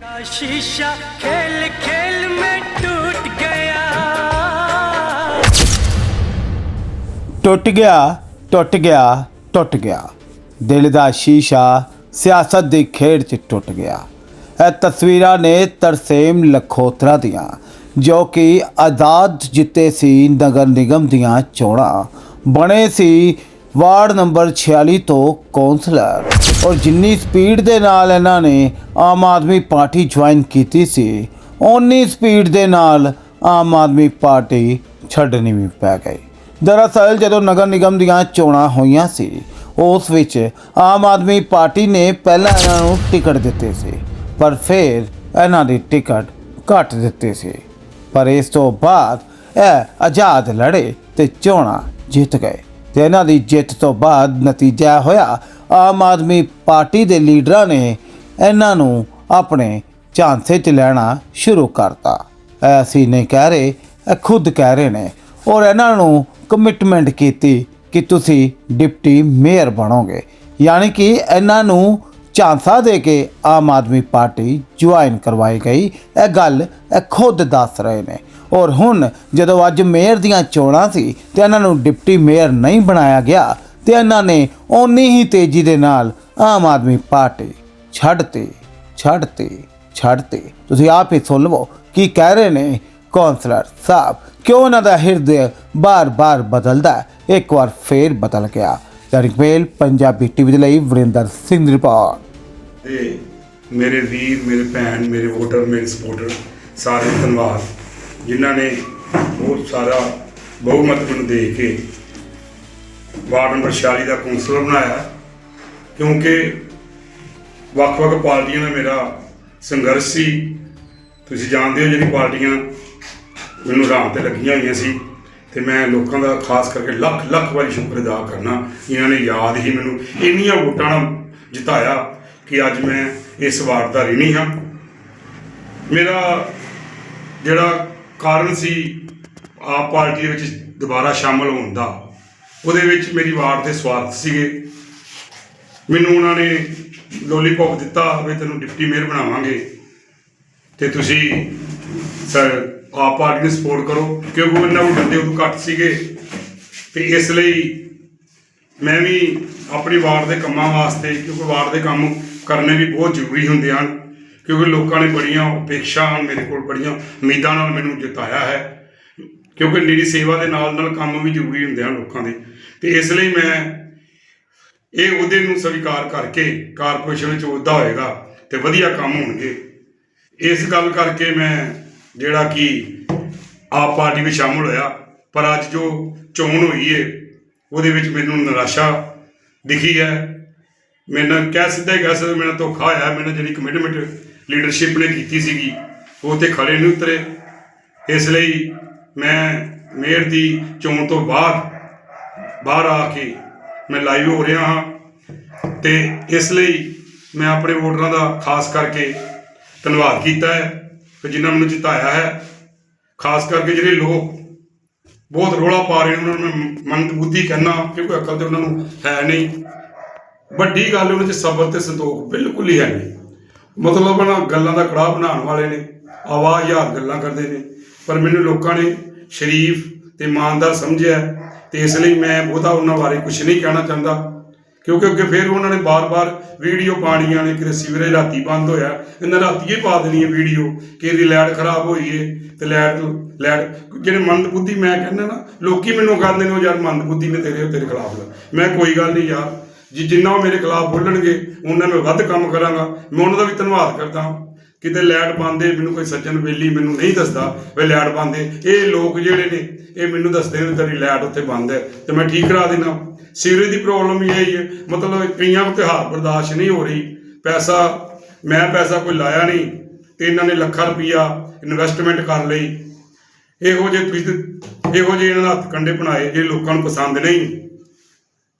ਸ਼ੀਸ਼ਾ ਖੇਲ ਖੇਲ ਮੈਂ ਟੁੱਟ ਗਿਆ ਟੁੱਟ ਗਿਆ ਟੁੱਟ ਗਿਆ ਟੁੱਟ ਗਿਆ ਦਿਲ ਦਾ ਸ਼ੀਸ਼ਾ ਸਿਆਸਤ ਦੀ ਖੇਡ 'ਚ ਟੁੱਟ ਗਿਆ ਇਹ ਤਸਵੀਰਾਂ ਨੇ ਤਰਸੇਮ ਲਖੋਤਰਾ ਦੀਆਂ ਜੋ ਕਿ ਆਜ਼ਾਦ ਜਿੱਤੇ ਸੀ ਨਗਰ ਨਿਗਮ ਦੀਆਂ ਚੋਣਾਂ ਬਣੇ ਸੀ ਵਾਰਡ ਨੰਬਰ 46 ਤੋਂ ਕੌਂਸਲਰ। ਔਰ ਜਿੰਨੀ ਸਪੀਡ ਦੇ ਨਾਲ ਇਹਨਾਂ ਨੇ ਆਮ ਆਦਮੀ ਪਾਰਟੀ ਜੁਆਇਨ ਕੀਤੀ ਸੀ, ਓਨੀ ਸਪੀਡ ਦੇ ਨਾਲ ਆਮ ਆਦਮੀ ਪਾਰਟੀ ਛੱਡਣੀ ਵੀ ਪੈ ਗਈ। ਦਰਅਸਲ ਜਦੋਂ ਨਗਰ ਨਿਗਮ ਦੀਆਂ ਚੋਣਾਂ ਹੋਈਆਂ ਸੀ, ਉਸ ਵਿੱਚ ਆਮ ਆਦਮੀ ਪਾਰਟੀ ਨੇ ਪਹਿਲਾਂ ਇਹਨਾਂ ਨੂੰ ਟਿਕਟ ਦਿੱਤੇ ਸੀ, ਪਰ ਫਿਰ ਇਹਨਾਂ ਦੀ ਟਿਕਟ ਘੱਟ ਦਿੱਤੀ ਸੀ। ਪਰ ਇਸ ਤੋਂ ਬਾਅਦ ਇਹ ਆਜ਼ਾਦ ਲੜੇ ਤੇ ਚੋਣਾਂ ਜਿੱਤ ਗਏ। ਤੇ ਇਹਨਾਂ ਦੀ ਜਿੱਤ ਤੋਂ ਬਾਅਦ ਨਤੀਜਾ ਹੋਇਆ। ਆਮ ਆਦਮੀ ਪਾਰਟੀ ਦੇ ਲੀਡਰਾਂ ਨੇ ਇਹਨਾਂ ਨੂੰ ਆਪਣੇ ਝਾਂਸੇ 'ਚ ਲੈਣਾ ਸ਼ੁਰੂ ਕਰਤਾ। ਅਸੀਂ ਨਹੀਂ ਕਹਿ ਰਹੇ, ਇਹ ਖੁਦ ਕਹਿ ਰਹੇ ਨੇ, ਔਰ ਇਹਨਾਂ ਨੂੰ ਕਮਿਟਮੈਂਟ ਕੀਤੀ ਕਿ ਤੁਸੀਂ ਡਿਪਟੀ ਮੇਅਰ ਬਣੋਗੇ। ਯਾਨੀ ਕਿ ਇਹਨਾਂ ਨੂੰ ਝਾਂਸਾ ਦੇ ਕੇ ਆਮ ਆਦਮੀ ਪਾਰਟੀ ਜੁਆਇਨ ਕਰਵਾਈ ਗਈ। ਇਹ ਗੱਲ ਇਹ ਖੁਦ ਦੱਸ ਰਹੇ ਨੇ। ਔਰ ਹੁਣ ਜਦੋਂ ਅੱਜ ਮੇਅਰ ਦੀਆਂ ਚੋਣਾਂ ਸੀ ਤੇ ਇਹਨਾਂ ਨੂੰ ਡਿਪਟੀ ਮੇਅਰ ਨਹੀਂ ਬਣਾਇਆ ਗਿਆ ਤੇ ਇਹਨਾਂ ਨੇ ਓਨੀ ਹੀ ਤੇਜ਼ੀ ਦੇ ਨਾਲ ਆਮ ਆਦਮੀ ਪਾਰਟੀ ਛੱਡਤੀ ਛੱਡਤੀ ਛੱਡਤੀ। ਤੁਸੀਂ ਆਪ ਹੀ ਸੁਣ ਲਵੋ ਕੀ ਕਹਿ ਰਹੇ ਨੇ ਕੌਂਸਲਰ ਸਾਹਿਬ। ਕਿਉਂ ਉਹਨਾਂ ਦਾ ਹਿਰਦੇ ਬਾਰ-ਬਾਰ ਬਦਲਦਾ ਇੱਕ ਵਾਰ ਫੇਰ ਬਦਲ ਗਿਆ। ਦਰਿਕ ਮੇਲ, ਪੰਜਾਬੀ ਟੀਵੀ ਦੇ ਲਈ ਵਰਿੰਦਰ ਸਿੰਘ ਦੀ ਰਿਪੋਰਟ। ਤੇ ਮੇਰੇ ਵੀਰ, ਮੇਰੇ ਭੈਣ, ਮੇਰੇ ਵੋਟਰ, ਮੇਰੇ ਸਪੋਰਟਰ, ਸਾਰੇ ਧੰਨਵਾਦ। ਜਿਨ੍ਹਾਂ ਨੇ ਬਹੁਤ ਸਾਰਾ ਬਹੁਮਤ ਮੈਨੂੰ ਦੇ ਕੇ ਵਾਰਡ ਨੰਬਰ 46 ਦਾ ਕੌਂਸਲਰ ਬਣਾਇਆ। ਕਿਉਂਕਿ ਵੱਖ-ਵੱਖ ਪਾਰਟੀਆਂ ਦਾ ਮੇਰਾ ਸੰਘਰਸ਼ ਸੀ। ਤੁਸੀਂ ਜਾਣਦੇ ਹੋ ਜਿਹੜੀ ਪਾਰਟੀਆਂ ਮੈਨੂੰ ਰਾਮ ਤੇ ਲੱਗੀਆਂ ਹੋਈਆਂ ਸੀ ਤੇ ਮੈਂ ਲੋਕਾਂ ਦਾ ਖਾਸ ਕਰਕੇ ਲੱਖ ਲੱਖ ਵਾਰੀ ਸ਼ੁਕਰ ਅਦਾ ਕਰਨਾ, ਇਹਨਾਂ ਨੇ ਯਾਦ ਹੀ ਮੈਨੂੰ ਇੰਨੀਆਂ ਵੋਟਾਂ ਨਾਲ ਜਿਤਾਇਆ ਕਿ ਅੱਜ ਮੈਂ ਇਸ ਵਾਰਡ ਦਾ ਰਿਣੀ ਹਾਂ। ਮੇਰਾ ਜਿਹੜਾ ਕਾਰਨ ਸੀ ਆਪ ਪਾਰਟੀ ਦੇ ਵਿੱਚ ਦੁਬਾਰਾ ਸ਼ਾਮਲ ਹੋਣ ਦਾ। ਉਹਦੇ ਵਿੱਚ ਮੇਰੀ ਵਾਰਡ ਦੇ ਸਵਾਰਥ ਸੀਗੇ। ਮੈਨੂੰ ਉਹਨਾਂ ਨੇ ਲੋਲੀਪੌਪ ਦਿੱਤਾ, ਵੀ ਤੈਨੂੰ ਡਿਪਟੀ ਮੇਅਰ ਬਣਾਵਾਂਗੇ। ਤੇ ਤੁਸੀਂ ਸਰ, ਆਪ ਪਾਰਟੀ ਨੂੰ ਸਪੋਰਟ ਕਰੋ। ਕਿਉਂਕਿ ਉਹਨਾਂ ਨੂੰ ਬੰਦੇ ਉਦੋਂ ਘੱਟ ਸੀਗੇ। ਤੇ ਇਸ ਲਈ ਮੈਂ ਵੀ ਆਪਣੀ ਵਾਰਡ ਦੇ ਕੰਮਾਂ ਵਾਸਤੇ, ਕਿਉਂਕਿ ਵਾਰਡ ਦੇ ਕੰਮ ਕਰਨੇ ਵੀ ਬਹੁਤ ਜ਼ਰੂਰੀ ਹੁੰਦੇ ਹਨ। ਕਿਉਂਕਿ ਲੋਕਾਂ ਨੇ ਬੜੀਆਂ ਅਪੇਖਸ਼ਾ ਮੇਰੇ ਕੋਲ ਬੜੀਆਂ ਉਮੀਦਾਂ ਨਾਲ ਮੈਨੂੰ ਜਿਤਾਇਆ ਹੈ। ਕਿਉਂਕਿ ਨਿਰੀ ਸੇਵਾ ਦੇ ਨਾਲ ਨਾਲ ਕੰਮ ਵੀ ਜ਼ਰੂਰੀ ਹੁੰਦੇ ਹਨ ਲੋਕਾਂ ਦੇ। ਤੇ ਇਸ ਲਈ ਮੈਂ ਇਹ ਉਹਦੇ ਨੂੰ ਸਵੀਕਾਰ ਕਰਕੇ ਕਾਰਪੋਰੇਸ਼ਨ ਵਿੱਚ ਅਹੁਦਾ ਹੋਏਗਾ ਤੇ ਵਧੀਆ ਕੰਮ ਹੋਣਗੇ। ਇਸ ਗੱਲ ਕਰਕੇ ਮੈਂ ਜਿਹੜਾ ਕਿ ਆਪ ਪਾਰਟੀ ਵਿੱਚ ਸ਼ਾਮਲ ਹੋਇਆ, ਪਰ ਅੱਜ ਜੋ ਚੋਣ ਹੋਈ ਏ, ਉਹਦੇ ਵਿੱਚ ਮੈਨੂੰ ਨਿਰਾਸ਼ਾ ਦਿਖੀ ਹੈ। ਮੈਨੂੰ ਕਹਿ ਸਿੱਧਾ ਹੀ ਕਹਿ ਸਕਦੇ, ਮੇਰਾ ਧੋਖਾ ਹੋਇਆ ਮੈਨੂੰ ਜਿਹੜੀ ਕਮਿਟਮੈਂਟ ਲੀਡਰਸ਼ਿਪ ਨੇ ਕੀਤੀ ਸੀਗੀ, ਉਹ ਤੇ ਖੜੇ ਨਹੀਂ ਉਤਰੇ। ਇਸ ਲਈ ਮੈਂ ਮੇਅਰ ਦੀ ਚੋਣ ਤੋਂ ਬਾਅਦ ਬਾਹਰ ਆ ਕੇ ਮੈਂ ਲਾਈਵ ਹੋ ਰਿਹਾ ਹਾਂ ਤੇ ਇਸ ਲਈ ਮੈਂ ਆਪਣੇ ਵੋਟਰਾਂ ਦਾ ਖਾਸ ਕਰਕੇ ਧੰਨਵਾਦ ਕੀਤਾ ਹੈ ਕਿ ਜਿਨ੍ਹਾਂ ਮੈਨੂੰ ਜਿਤਾਇਆ ਹੈ। ਖਾਸ ਕਰਕੇ ਜਿਹੜੇ ਲੋਕ ਬਹੁਤ ਰੋਲਾ ਪਾ ਰਹੇ ਉਹਨਾਂ ਨੂੰ ਮੈਂ ਮੰਦ ਬੁੱਧੀ ਕਹਿਣਾ ਕਿਉਂਕਿ ਅਕਲ ਤੇ ਉਹਨਾਂ ਨੂੰ ਹੈ ਨਹੀਂ। ਵੱਡੀ ਗੱਲ ਉਹਨਾਂ 'ਚ ਸਬਰ ਤੇ ਸੰਤੋਖ ਬਿਲਕੁਲ ਹੀ ਹੈ ਨਹੀਂ। ਮਤਲਬ ਨਾ ਗੱਲਾਂ ਦਾ ਕੜਾਹ ਬਣਾਉਣ ਵਾਲੇ ਨੇ, ਆਵਾਜ਼ ਯਾਦ ਗੱਲਾਂ ਕਰਦੇ ਨੇ। ਪਰ ਮੈਨੂੰ ਲੋਕਾਂ ਨੇ ਸ਼ਰੀਫ ਤੇ ਇਮਾਨਦਾਰ ਸਮਝਿਆ ਤੇ ਇਸ ਲਈ ਮੈਂ ਬਹੁਤਾ ਉਹਨਾਂ ਬਾਰੇ ਕੁਝ ਨਹੀਂ ਕਹਿਣਾ ਚਾਹੁੰਦਾ। ਕਿਉਂਕਿ ਅੱਗੇ ਫਿਰ ਉਹਨਾਂ ਨੇ ਬਾਰ-ਬਾਰ ਵੀਡੀਓ ਪਾਣੀਆਂ ਨੇ ਕਿ ਸੀਵਰੇਜ ਰਾਤੀ ਬੰਦ ਹੋਇਆ, ਇਹਨਾਂ ਰਾਤੀ ਹੀ ਪਾ ਦੇਣੀ ਹੈ ਵੀਡੀਓ ਕਿ ਇਹਦੀ ਲਾਈਟ ਖਰਾਬ ਹੋਈ ਏ ਤੇ ਲੈਟ ਲੈਟ ਜਿਹੜੇ ਮੰਦ ਬੁੱਧੀ ਮੈਂ ਕਹਿੰਦਾ ਨਾ, ਲੋਕੀ ਮੈਨੂੰ ਕਹਿੰਦੇ ਨੇ, ਉਹ ਯਾਰ ਮੰਦ ਬੁੱਧੀ ਨੇ ਤੇਰੇ ਤੇਰੇ ਖਿਲਾਫ ਲਾ। ਮੈਂ ਕੋਈ ਗੱਲ ਨਹੀਂ ਯਾਰ ਜੀ ਜਿੰਨਾ ਉਹ ਮੇਰੇ ਖਿਲਾਫ ਬੋਲਣਗੇ, ਉਹਨਾਂ ਮੈਂ ਵੱਧ ਕੰਮ ਕਰਾਂਗਾ। ਮੈਂ ਉਹਨਾਂ ਦਾ ਵੀ ਧੰਨਵਾਦ ਕਰਦਾ ਹਾਂ। ਕਿਤੇ ਲੈਟ ਪਾਉਂਦੇ, ਮੈਨੂੰ ਕੋਈ ਸੱਜਣ ਵੇਲੀ ਮੈਨੂੰ ਨਹੀਂ ਦੱਸਦਾ ਵੀ ਲੈਟ ਪਾਉਂਦੇ। ਇਹ ਲੋਕ ਜਿਹੜੇ ਨੇ, ਇਹ ਮੈਨੂੰ ਦੱਸਦੇ ਨੇ ਤੇਰੀ ਲੈਟ ਉੱਥੇ ਬੰਦ ਹੈ। ਤੇ ਮੈਂ ਠੀਕ ਕਰਾ ਦੇਣਾ ਸੀਵਰੇਜ ਦੀ ਪ੍ਰੋਬਲਮ ਇਹ ਹੀ। ਹੈ ਮਤਲਬ ਕਈਆਂ ਨੂੰ ਤਿਉਹਾਰ ਬਰਦਾਸ਼ਤ ਨਹੀਂ ਹੋ ਰਹੀ। ਪੈਸਾ, ਮੈਂ ਪੈਸਾ ਕੋਈ ਲਾਇਆ ਨਹੀਂ ਤੇ ਇਹਨਾਂ ਨੇ ਲੱਖਾਂ ਰੁਪਈਆ ਇਨਵੈਸਟਮੈਂਟ ਕਰ ਲਈ। ਇਹੋ ਜਿਹੇ ਤੁਸੀਂ ਇਹੋ ਜਿਹੇ ਇਹਨਾਂ ਦੇ ਹੱਥ ਕੰਡੇ ਬਣਾਏ ਜਿਹੜੇ ਲੋਕਾਂ ਨੂੰ ਪਸੰਦ ਨਹੀਂ।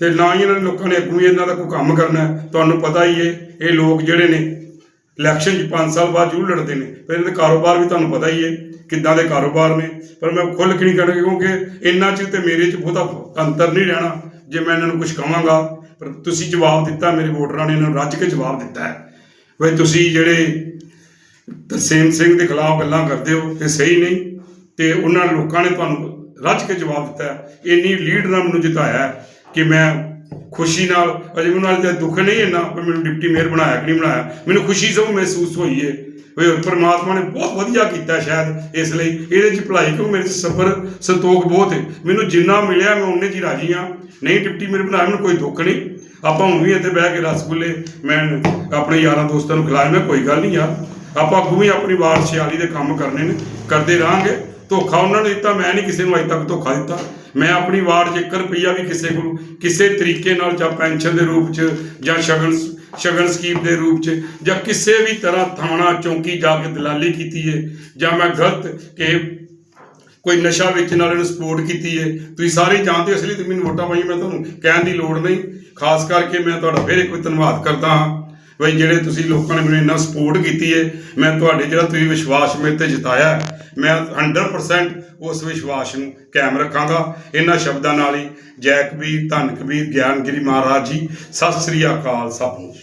ਤੇ ਨਾ ਹੀ ਇਹਨਾਂ ਨੇ ਲੋਕਾਂ ਨੇ ਅੱਗੋਂ ਹੀ ਇਹਨਾਂ ਦਾ ਕੋਈ ਕੰਮ ਕਰਨਾ ਤੁਹਾਨੂੰ ਪਤਾ ਹੀ ਹੈ, ਇਹ ਲੋਕ ਜਿਹੜੇ ਨੇ ਇਲੈਕਸ਼ਨ 'ਚ 5 ਸਾਲ ਬਾਅਦ ਜ਼ਰੂਰ ਲੜਦੇ ਨੇ। ਪਰ ਇਹਨਾਂ ਦਾ ਕਾਰੋਬਾਰ ਵੀ ਤੁਹਾਨੂੰ ਪਤਾ ਹੀ ਹੈ, ਕਿੱਦਾਂ ਦੇ ਕਾਰੋਬਾਰ ਨੇ। ਪਰ ਮੈਂ ਖੁੱਲ੍ਹ ਕੇ ਨਹੀਂ ਕਹਿਣਾ ਕਿਉਂਕਿ ਇੰਨਾ 'ਚ ਤੇ ਮੇਰੇ 'ਚ ਬਹੁਤਾ ਅੰਤਰ ਨਹੀਂ ਰਹਿਣਾ, ਜੇ ਮੈਂ ਇਹਨਾਂ ਨੂੰ ਕੁਝ ਕਹਾਂਗਾ ਪਰ ਤੁਸੀਂ ਜਵਾਬ ਦਿੱਤਾ, ਮੇਰੇ ਵੋਟਰਾਂ ਨੇ ਇਹਨਾਂ ਨੂੰ ਰੱਜ ਕੇ ਜਵਾਬ ਦਿੱਤਾ ਹੈ। ਵੀ ਤੁਸੀਂ ਜਿਹੜੇ ਤਰਸੇਮ ਸਿੰਘ ਦੇ ਖਿਲਾਫ ਗੱਲਾਂ ਕਰਦੇ ਹੋ, ਇਹ ਸਹੀ ਨਹੀਂ, ਤੇ ਉਹਨਾਂ ਲੋਕਾਂ ਨੇ ਤੁਹਾਨੂੰ ਰੱਜ ਕੇ ਜਵਾਬ ਦਿੱਤਾ ਇੰਨੀ ਲੀਡ ਨਾਲ ਮੈਨੂੰ ਜਿਤਾਇਆ ਕਿ ਮੈਂ ਖੁਸ਼ੀ ਨਾਲ, ਅਜੇ ਮੈਨੂੰ ਨਾਲ ਤੇ ਦੁੱਖ ਨਹੀਂ ਇੰਨਾ ਪਰ ਮੈਨੂੰ ਡਿਪਟੀ ਮੇਅਰ ਬਣਾਇਆ ਕਿ ਨਹੀਂ ਬਣਾਇਆ। ਮੈਨੂੰ ਖੁਸ਼ੀ ਸਭ ਮਹਿਸੂਸ ਹੋਈ ਹੈ ਵੀ ਪਰਮਾਤਮਾ ਨੇ ਬਹੁਤ ਵਧੀਆ ਕੀਤਾ ਸ਼ਾਇਦ ਇਸ ਲਈ। ਇਹਦੇ ਚ ਭਲਾਈ ਕਿਉਂ? ਮੇਰੇ ਚ ਸਬਰ ਸੰਤੋਖ ਬਹੁਤ ਹੈ ਮੈਨੂੰ ਜਿੰਨਾ ਮਿਲਿਆ ਮੈਂ ਉਹਨੇ ਚ ਹੀ ਰਾਜੀ ਹਾਂ ਨਹੀਂ ਡਿਪਟੀ ਮੇਅਰ ਬਣਾਇਆ, ਮੈਨੂੰ ਕੋਈ ਦੁੱਖ ਨਹੀਂ। ਆਪਾਂ ਹੁਣ ਵੀ ਇੱਥੇ ਬਹਿ ਕੇ ਰਸਗੁੱਲੇ, ਮੈਂ ਆਪਣੇ ਯਾਰਾਂ ਦੋਸਤਾਂ ਨੂੰ ਖਿਲਾਏ ਮੈਂ ਕੋਈ ਗੱਲ ਨਹੀਂ ਯਾਰ। ਆਪਾਂ ਅੱਗੋਂ ਵੀ ਆਪਣੀ ਵਾਰ 46 ਦੇ ਕੰਮ ਕਰਨੇ ਨੇ, ਕਰਦੇ ਰਹਾਂਗੇ। ਧੋਖਾ ਉਹਨਾਂ ਨੇ ਦਿੱਤਾ, ਮੈਂ ਨਹੀਂ ਕਿਸੇ ਨੂੰ ਅਜੇ ਤੱਕ ਧੋਖਾ ਦਿੱਤਾ। ਮੈਂ ਆਪਣੀ ਵਾਰਡ 'ਚ 1 ਰੁਪਈਆ ਵੀ ਕਿਸੇ ਕੋਲ ਕਿਸੇ ਤਰੀਕੇ ਨਾਲ ਜਾਂ ਪੈਨਸ਼ਨ ਦੇ ਰੂਪ 'ਚ ਜਾਂ ਸ਼ਗਨ ਸ਼ਗਨ ਸਕੀਮ ਦੇ ਰੂਪ 'ਚ ਜਾਂ ਕਿਸੇ ਵੀ ਤਰ੍ਹਾਂ ਥਾਣਾ ਚੌਂਕੀ ਜਾ ਕੇ ਦਲਾਲੀ ਕੀਤੀ ਹੈ ਜਾਂ ਮੈਂ ਗਲਤ ਕਿ ਕੋਈ ਨਸ਼ਾ ਵੇਚਣ ਵਾਲੇ ਨੂੰ ਸਪੋਰਟ ਕੀਤੀ ਹੈ ਤੁਸੀਂ ਸਾਰੇ ਜਾਣਦੇ ਹੋ, ਇਸ ਲਈ ਤੁਸੀਂ ਮੈਨੂੰ ਵੋਟਾਂ ਪਾਈ ਮੈਂ ਤੁਹਾਨੂੰ ਕਹਿਣ ਦੀ ਲੋੜ ਨਹੀਂ। ਖਾਸ ਕਰਕੇ ਮੈਂ ਤੁਹਾਡਾ ਫਿਰ ਇੱਕ ਵਾਰ ਧੰਨਵਾਦ ਕਰਦਾ ਹਾਂ। ਬਈ ਜਿਹੜੇ ਤੁਸੀਂ ਲੋਕਾਂ ਨੇ ਮੈਨੂੰ ਇੰਨਾ ਸਪੋਰਟ ਕੀਤੀ ਹੈ ਮੈਂ ਤੁਹਾਡੇ ਜਿਹੜਾ ਤੁਸੀਂ ਵਿਸ਼ਵਾਸ ਮੇਰੇ ਤੇ ਜਿਤਾਇਆ ਮੈਂ 100% ਉਸ ਵਿਸ਼ਵਾਸ ਨੂੰ ਕਾਇਮ ਰੱਖਾਂਗਾ। ਇਹਨਾਂ ਸ਼ਬਦਾਂ ਨਾਲ ਹੀ ਜੈ ਕਬੀਰ ਧੰਨ ਕਬੀਰ ਗਿਆਨ ਗਿਰੀ ਮਹਾਰਾਜ ਜੀ, ਸਤਿ ਸ੍ਰੀ ਅਕਾਲ ਸਭ ਨੂੰ।